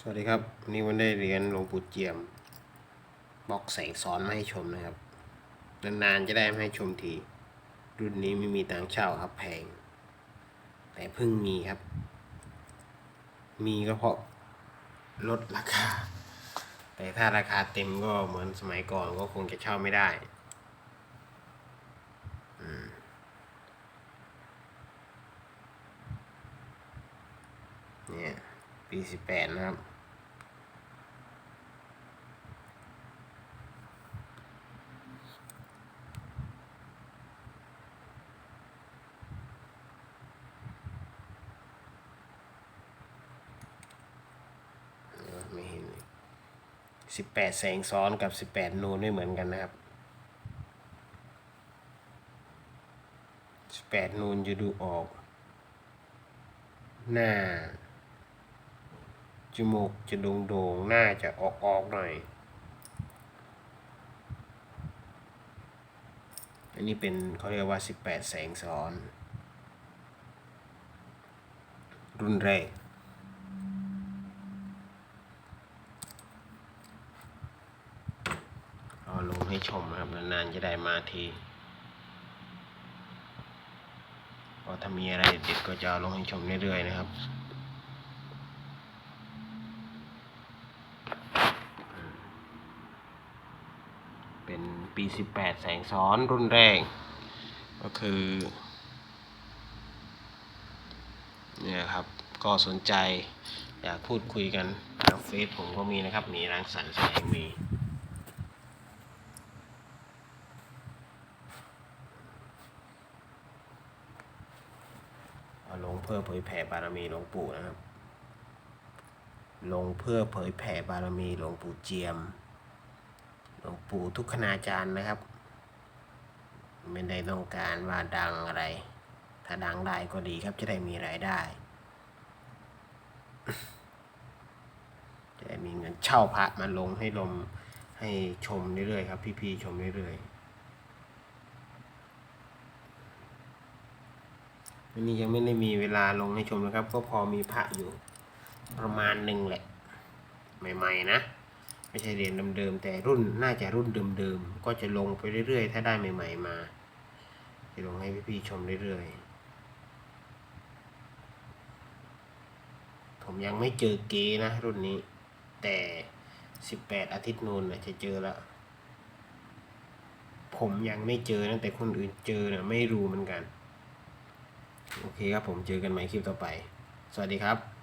สวัสดีครับวันนี้วันได้เรียนหลวงปู่เจียมบล็อกแสงซ้อนมาให้ชมนะครับ นานๆจะได้มาให้ชมที รุ่นนี้ไม่มีตังเช่าครับแพง แต่เพิ่งมีครับ มีก็เพราะลดราคา แต่ถ้าราคาเต็มก็เหมือนสมัยก่อนก็คงจะเช่าไม่ได้อืมเนี่ย ปีสิบแปดนะครับ ไม่เห็นสิบแปดแสงซ้อนกับสิบแปดนูนไม่เหมือนกันนะครับสิบแปดนูนจะดูออก หน้า จมูกจะโด่งโด่งๆหน้าจะออกออกๆหน่อย อันนี้เป็นเขาเรียกว่า 18 แสงซ้อน รุ่นแรกเอาลงให้ชมนะครับ นานๆจะได้มาทีพราะถ้ามีอะไรเด็ดๆก็จะลงให้ชมเรื่อยๆนะครับ เป็นปี 18 แสงซ้อนรุ่นแรกก็คือเนี่ยครับ ก็สนใจอยากพูดคุยกันทางเฟซผมก็มีนะครับ มีรังสรรค์แสงมีเอาลงเพื่อเผยแผ่บารมีหลวงปู่นะครับ ลงเพื่อเผยแผ่บารมีหลวงปู่เจียม ลวงปู่ทุกคณาจารย์นะครับ ไม่ได้ต้องการว่าดังอะไร ถ้าดังได้ก็ดีครับจะได้มีรายได้ จะได้มีเงินเช่าพระมาลงให้ลมให้ชมเรื่อยๆครับ พี่ๆชมเรื่อยๆวันนี้ยังไม่ได้มีเวลาลงให้ชมนะครับ ก็พอมีพระอยู่ประมาณหนึ่งแหละ ใหม่ ๆ นะ ไม่ใช่เหรียญเดิมๆแต่รุ่นน่าจะรุ่นเดิมๆก็จะลงไปเรื่อยๆ ถ้าได้ใหม่ ๆ มา จะลงให้พี่ๆชมเรื่อยๆ ผมยังไม่เจอเกนะ รุ่นนี้ แต่สิบแปดอาทิตย์นูนน่ะจะเจอล้วผมยังไม่เจอนะแต่คนอื่นเจอน่ะไม่รู้เหมือนกัน โอเคครับผมเจอกันใหม่คลิปต่อไป สวัสดีครับ